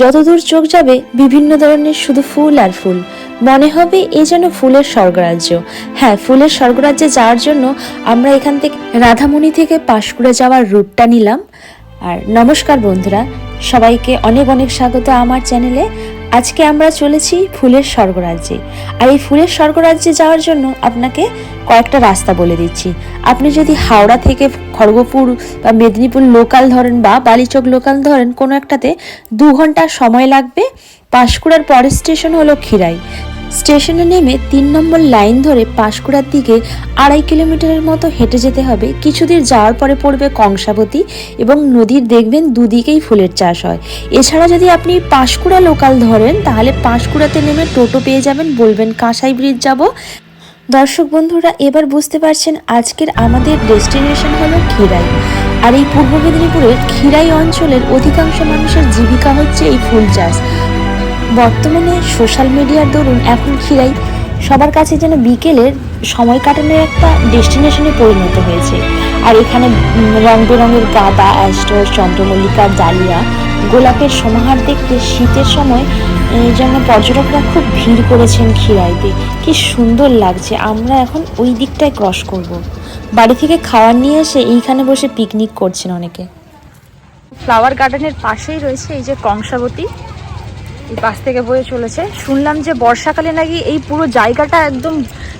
যতদূর চোখ যাবে, বিভিন্ন ধরনের শুধু ফুল আর ফুল। মনে হবে এ যেন ফুলের স্বর্গরাজ্য। হ্যাঁ ফুলের স্বর্গরাজ্যে যাওয়ার জন্য আমরা এখান থেকে রাধামণি থেকে পাশ করে যাওয়ার রুটটা নিলাম। আর নমস্কার বন্ধুরা, সবাইকে অনেক অনেক স্বাগত আমার চ্যানেলে। আজকে আমরা চলেছি ফুলের স্বর্গরাজ্যে। আর এই ফুলের স্বর্গরাজ্যে যাওয়ার জন্য আপনাকে কয়েকটা রাস্তা বলে দিচ্ছি। আপনি যদি হাওড়া থেকে খড়গপুর বা মেদিনীপুর লোকাল ধরেন বা বালিচক লোকাল ধরেন, কোনো একটাতে দু ঘণ্টা সময় লাগবে। পাঁশকুড়ার পরের স্টেশন হলো খিরাই স্টেশনে নেমে তিন নম্বর লাইন ধরে পাঁশকুড়ার দিকে আড়াই কিলোমিটারের মতো হেঁটে যেতে হবে। কিছুদূর যাওয়ার পরে পড়বে কংসাবতী এবং নদীর দেখবেন দুদিকেই ফুলের চাষ হয়। এছাড়া যদি আপনি পাঁশকুড়া লোকাল ধরেন, তাহলে পাঁশকুড়াতে নেমে টোটো পেয়ে যাবেন, বলবেন, কাঁসাই ব্রিজ যাব। দর্শক বন্ধুরা, এবার বুঝতে পারছেন আজকের আমাদের ডেস্টিনেশন হলো খিরাই আর এই পূর্ব মেদিনীপুরের খিরাই অঞ্চলের অধিকাংশ মানুষের জীবিকা হচ্ছে এই ফুল চাষ। বর্তমানে সোশ্যাল মিডিয়ার দরুন এখন খিরাই সবার কাছে যেন বিকেলের সময় কাটানোর একটা ডেস্টিনেশনে পরিণত হয়েছে। আর এখানে রং বেরঙের গাঁদা, অ্যাস্টর, চন্দ্রমল্লিকা, ডালিয়া, গোলাপের সমাহার দেখতে শীতের সময় যেন পর্যটকরা খুব ভিড় করেছেন খিরাইতে কি সুন্দর লাগছে। আমরা এখন ওই দিকটায় ক্রস করব। বাড়ি থেকে খাবার নিয়ে এসে এইখানে বসে পিকনিক করছেন অনেকে। ফ্লাওয়ার গার্ডেনের পাশেই রয়েছে এই যে কংসাবতী। পাশ থেকে বয়ে চলেছে। শুনলাম যে বর্ষাকালে নাকি এই পুরো জায়গাটা একদম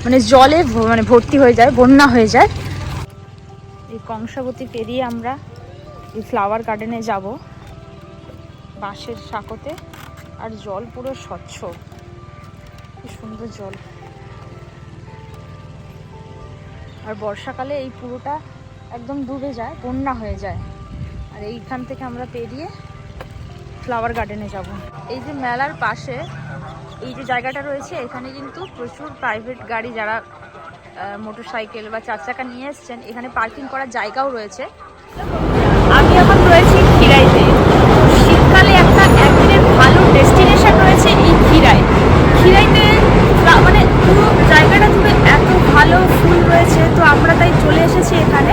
মানে জলে মানে ভর্তি হয়ে যায়, বন্যা হয়ে যায়। এই কংসাবতী পেরিয়ে আমরা এই ফ্লাওয়ার গার্ডেনে যাব, বাঁশের সাঁকোতে। আর জল পুরো স্বচ্ছ। সুন্দর জল। আর বর্ষাকালে এই পুরোটা একদম ডুবে যায়, বন্যা হয়ে যায়। আর এইখান থেকে আমরা পেরিয়ে ফ্লাওয়ার গার্ডেনে যাব। এই যে মেলার পাশে এই যে জায়গাটা রয়েছে, এখানে কিন্তু প্রচুর প্রাইভেট গাড়ি যারা মোটর সাইকেল বা চার চাকা নিয়ে এসছেন, এখানে পার্কিং করার জায়গাও রয়েছে। আমি এখন রয়েছি খিরাইতে শীতকালে একটা একদিনের ভালো ডেস্টিনেশন রয়েছে এই খিরাই খিরাইতে মানে পুরো জায়গাটা জুড়ে এত ভালো ফুল রয়েছে, তো আমরা তাই চলে এসেছি এখানে।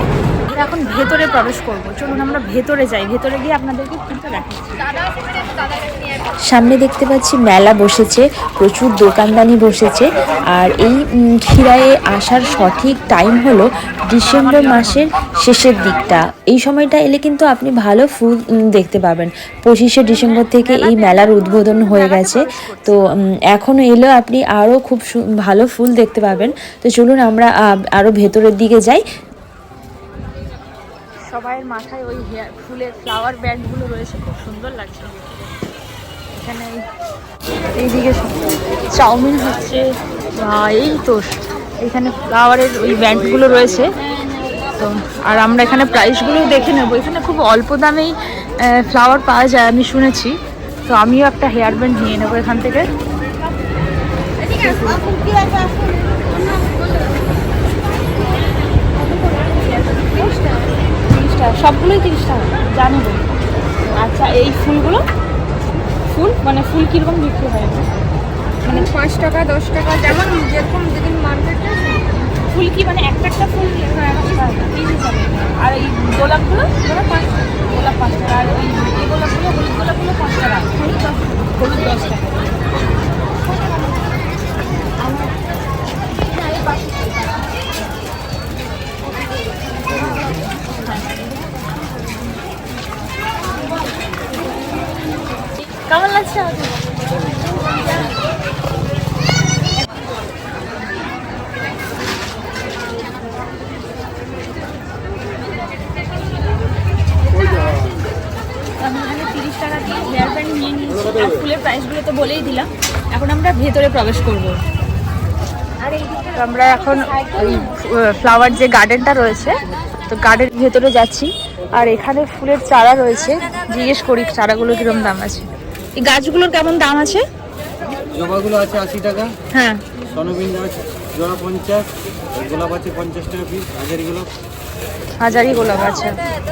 এখন ভেতরে প্রবেশ করব। চলুন আমরা ভেতরে যাই। ভেতরে গিয়ে আপনাদেরকে ফুলটা দেখাচ্ছি সামনে দেখতে পাচ্ছি মেলা বসেছে প্রচুর দোকানদানি বসেছে আর এই খিরায়ে আসার সঠিক টাইম হলো ডিসেম্বর মাসের শেষের দিকটা। এই সময়টা এলে কিন্তু আপনি ভালো ফুল দেখতে পাবেন। পঁচিশে ডিসেম্বর থেকে এই মেলার উদ্বোধন হয়ে গেছে। তো এখনও এলেও আপনি আরও খুব ভালো ফুল দেখতে পাবেন। তো চলুন আমরা আহ, আরও ভেতরের দিকে যাই। সবাইয়ের মাথায় ওই হেয়ার ফুলের ফ্লাওয়ার ব্যান্ডগুলো রয়েছে, খুব সুন্দর লাগছে। এখানে এইদিকে চাউমিন হচ্ছে এই তো, এখানে ফ্লাওয়ারের ওই ব্যান্ডগুলো রয়েছে। তো, আর আমরা এখানে প্রাইসগুলো দেখে নেব। এখানে খুব অল্প দামেই ফ্লাওয়ার পাওয়া যায়, আমি শুনেছি। তো আমিও একটা হেয়ার ব্যান্ড নিয়ে নেব এখান থেকে। তিরিশ টাকা সবগুলোই তিরিশ টাকা জানি আচ্ছা এই ফুলগুলো? ফুল? মানে ফুল কীরকম বিক্রি হয়? মানে পাঁচ টাকা, দশ টাকা, যেমন যেরকম যেদিন মার্কেটে ফুল কি মানে একটা একটা ফুল আর এই গোলাপগুলো? গোলাপ পাঁচ গোলাপ পাঁচ টাকা, আর ওই এই গোলাপগুলো হলুদ গোলাপগুলো পাঁচ টাকা হলুদ দশ হলুদ দশ টাকা কেমন লাগছে আমাকে আমি এখানে তিরিশ টাকা দিয়ে হেয়ার ব্যান্ড নিয়ে নিয়েছি আর ফুলের প্রাইসগুলো তো বলেই দিলাম। এখন আমরা ভেতরে প্রবেশ করব। আমরা এখন ওই ফ্লাওয়ার যে গার্ডেনটা রয়েছে তো গার্ডেন ভেতরে যাচ্ছি। আর এখানে ফুলের চারা রয়েছে। জিজ্ঞেস করি চারাগুলো কিরম দাম আছে। এই গাছগুলোর কেমন দাম আছে? জবাগুলো আছে আশি টাকা। হ্যাঁ। সনবিন আছে জোড়া পঞ্চাশ গোলাপ আছে পঞ্চাশ টাকা পিস হাজারি গোলাপ হাজারি গোলাপ আছে।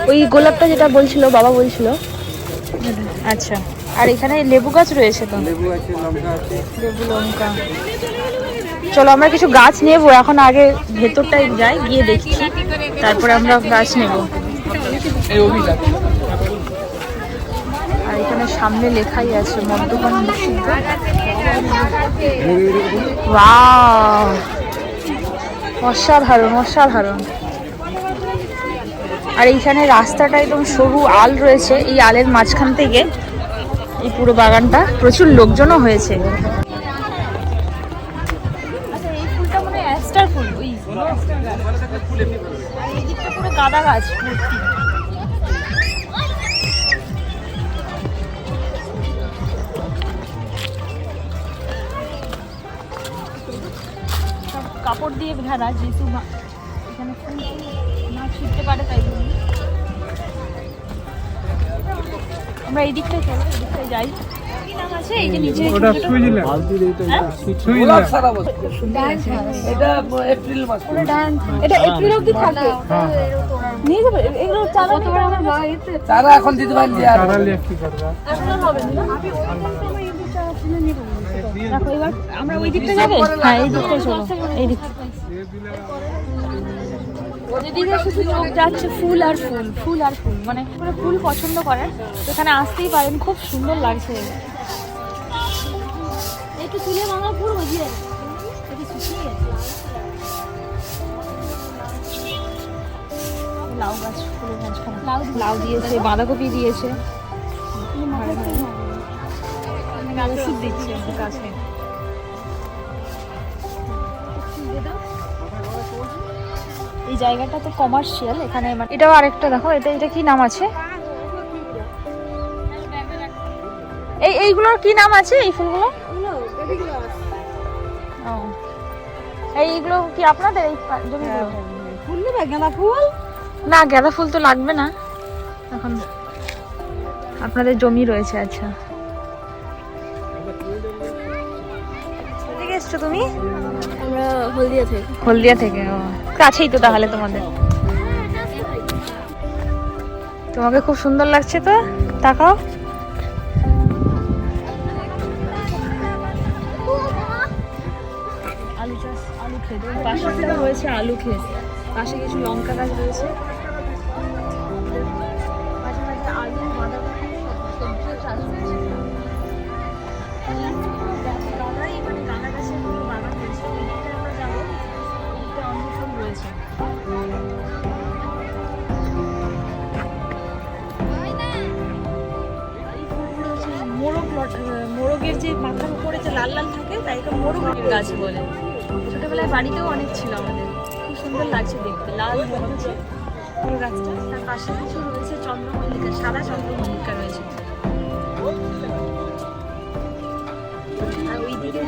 ওই গোলাপটা যেটা বলছিল বাবা বলছিল। আচ্ছা। আর এখানে লেবু গাছ রয়েছে তো? লেবু আছে লঙ্কা আছে। লেবু লঙ্কা। চলো আমরা কিছু গাছ নেব এখন আগে ভেতরটায় যাই গিয়ে দেখছি। তারপরে আমরা গাছ নেব। আর এখানে সামনে লেখাই আছে মদ্যপান নিষিদ্ধ! অসাধারণ অসাধারণ। আর এইখানে রাস্তাটা একদম সরু আল রয়েছে এই আলের মাঝখান থেকে। এই পুরো বাগানটা প্রচুর লোকজনও হয়েছে। আচ্ছা গাছ কাপড় দিয়ে ঘেরা যেহেতু না ছিটতে পারে, তাই আমরা এই দিকটাই চলো এই যাই। আছে? এই যে নিচে এই ছোট- এটা এপ্রিল অবধি থাকে। নিয়ে যাবে। এগুলো চারা নিতে আমার তারা এখন দিতে পারছি আর এখন হবে না। দেখো এবার আমরা ওই দিকটা যাবে? হ্যাঁ এই দিকটাই চলো। এই দিকটা যেদিকে শুধু চোখ যাচ্ছে ফুল আর ফুল ফুল আর ফুল মানে পুরো ফুল পছন্দ করেন এখানে আসতেই পারেন খুব সুন্দর লাগছে। একটু তুলে মামা ফুল বুঝিয়ে লাউ গাছ ফুলের লাউ লাউ দিয়েছে বাঁধাকপি দিয়েছে। ওষুধ দিচ্ছে গাছে। এই জায়গাটা তো কমার্শিয়াল এখানে মানে এটাও আরেকটা দেখো, এটা এটা কি নাম আছে? এই এইগুলোর কি নাম আছে, এই ফুলগুলো? এইগুলো কি আপনাদের, এই জমিগুলো? ফুল গাঁদা ফুল না, গাঁদা ফুল তো লাগবে না। এখন আপনাদের জমি রয়েছে আচ্ছা। কোথা এসছো তুমি? হলদিয়া থেকে। হলদিয়া থেকে ও। কাছেই তো তাহলে তোমাদের। তোমাকে খুব সুন্দর লাগছে তো? তাকাও। আলু চাষ আলু ক্ষেত পাশে হয়েছে রয়েছে আলু ক্ষেত। পাশে কিছু লঙ্কা গাছ রয়েছে। লাল লাল থাকে তাই তো মোরগ গাছ বলে। ছোটবেলায় বাড়িতেও অনেক ছিল আমাদের। খুব সুন্দর লাগছে দেখতে। লাল হচ্ছে ফুল গাছটা। তার পাশে কিছু রয়েছে চন্দ্রমল্লিকা সাদা চন্দ্রমল্লিকা রয়েছে। আর ওইদিকে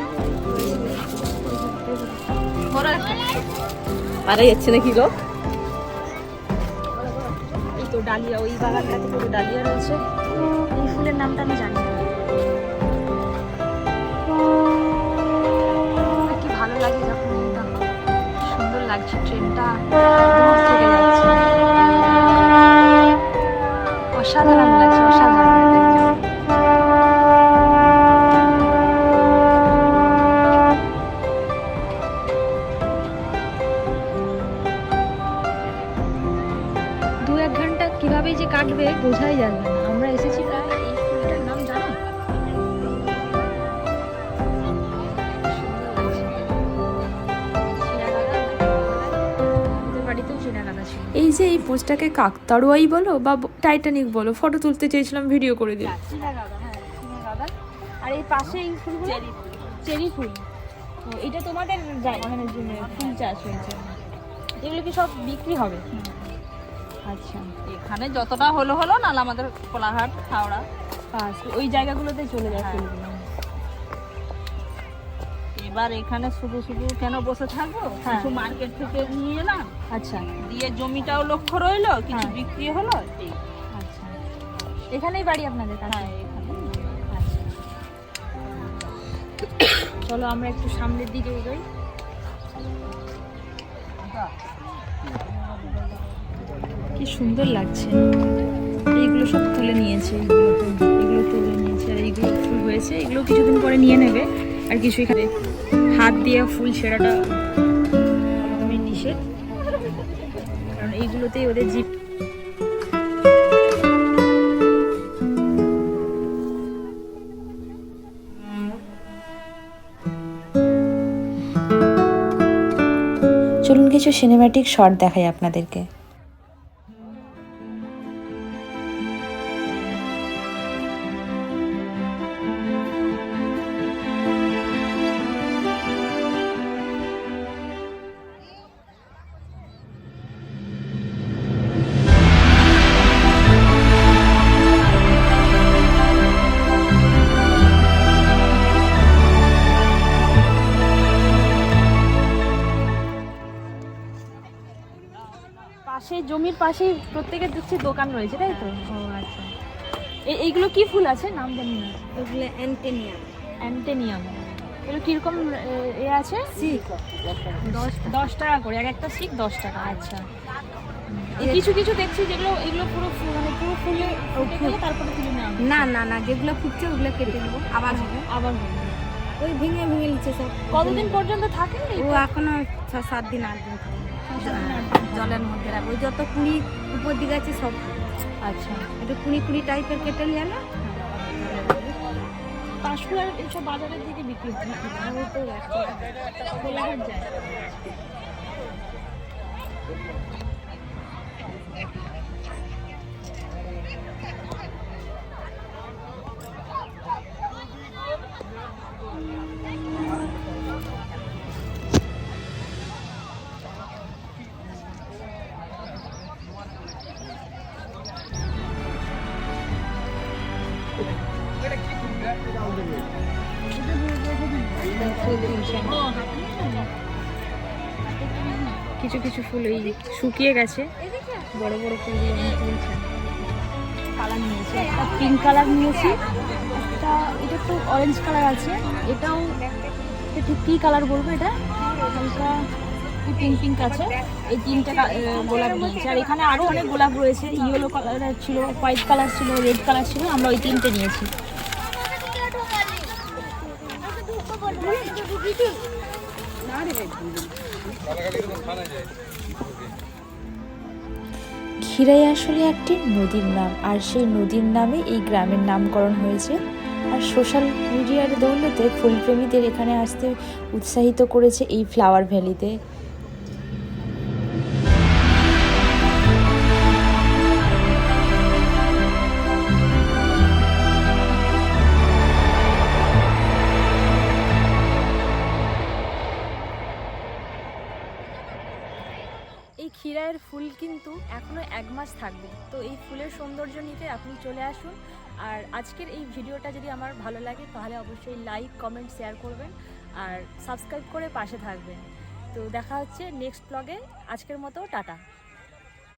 পারা যাচ্ছে নাকি গো? এই তো ডালিয়া ওই বাগানটাতে পুরো ডালিয়া রয়েছে। এই ফুলের নামটা আমি জানি ট্রেনটা অসাধারণ লাগছে অসাধারণ। এই যে এই পোস্টটাকে কাকতাড়ুয়াই বলো বা টাইটানিক বলো ফটো তুলতে চেয়েছিলাম ভিডিও করে দিই হ্যাঁ চিনাগাদা আর এই পাশে এই ফুলগুলো? চেরি ফুল। এটা তোমাদের মানে ফুল চাষ হয়েছে। এগুলো কি সব বিক্রি হবে? আচ্ছা। এখানে যতটা হলো হলো নাহলে আমাদের কোলাঘাট হাওড়া পাশ ওই জায়গাগুলোতে চলে যায় হ্যাঁ। ফুলগুলো। এবার এখানে শুধু শুধু কেন বসে থাকব? হ্যাঁ। কিছু মার্কেট থেকে নিয়ে এলাম। আচ্ছা। দিয়ে জমিটাও লক্ষ্য রইল কিছু হ্যাঁ। বিক্রি হলো এই। আচ্ছা। এখানেই বাড়ি আপনাদের হ্যাঁ এখানে আচ্ছা। চলো আমরা একটু সামনের দিকে এগোই। কি সুন্দর লাগছে। এইগুলো সব তুলে নিয়েছে। এগুলো এগুলো তুলে নিয়েছে আর এইগুলো ফুল হয়েছে এগুলো কিছুদিন পরে নিয়ে নেবে। আর কিছু এখানে হাত দিয়ে ফুল ছেঁড়াটা একদমই নিষেধ। কারণ এইগুলোতেই ওদের জীব চলুন কিছু সিনেম্যাটিক শট দেখাই আপনাদেরকে। পাশে জমির পাশেই প্রত্যেকের দেখছি দোকান রয়েছে তাই তো? ও আচ্ছা। এই- এইগুলো কি ফুল আছে? নাম জানি না। ওগুলো অ্যান্টেনিয়াম। অ্যান্টেনিয়াম। এগুলো কীরকম এ আছে? সিক দশ টাকা। করে এক একটা শিক দশ টাকা। আচ্ছা। কিছু কিছু দেখছি যেগুলো এগুলো পুরো ফুল মানে পুরো ফুলে তারপরে তুলে নেওয়া না না না যেগুলো ফুটছে ওগুলো কেটে দেবো আবার হবে। আবার হবে। ওই ভেঙে ভেঙে নিচ্ছে সব। কতদিন পর্যন্ত থাকে? ও এখনও ছ সাত দিন আট দিন। জলের মধ্যে রাখব। ওই যত কুড়ি উপর দিকে আছে সব। আচ্ছা। একটু কুড়ি কুড়ি টাইপের কেটে নিয়ে না পাঁশকুড়ার এইসব বাজারের দিকে বিক্রি হয় তো যায়। কিছু কিছু ফুল এই শুকিয়ে গেছে। বড় বড় ফুলগুলো কালার নিয়েছি। একটা পিঙ্ক কালার নিয়েছি। একটা, এটা একটু অরেঞ্জ কালার আছে। এটাও, এটা ঠিক কী কালার বলব এটা? হালকা পিঙ্ক পিঙ্ক আছে? এই তিনটে গোলাপ নিয়েছি। আর এখানে আরও অনেক গোলাপ রয়েছে। ইয়েলো কালার ছিল হোয়াইট কালার ছিল রেড কালার ছিল, আমরা ওই তিনটে নিয়েছি। ক্ষীরাই আসলে একটি নদীর নাম, আর সেই নদীর নামে এই গ্রামের নামকরণ হয়েছে। আর সোশ্যাল মিডিয়ার দৌলতে ফুলপ্রেমীদের এখানে আসতে উৎসাহিত করেছে এই ফ্লাওয়ার ভ্যালিতে এক মাস থাকবে। তো এই ফুলের সৌন্দর্য নিতে আপনি চলে আসুন। আর আজকের এই ভিডিওটা যদি আমার ভালো লাগে, তাহলে অবশ্যই লাইক, কমেন্ট, শেয়ার করবেন। আর সাবস্ক্রাইব করে পাশে থাকবেন। তো দেখা হচ্ছে নেক্সট ব্লগে। আজকের মতো, টাটা।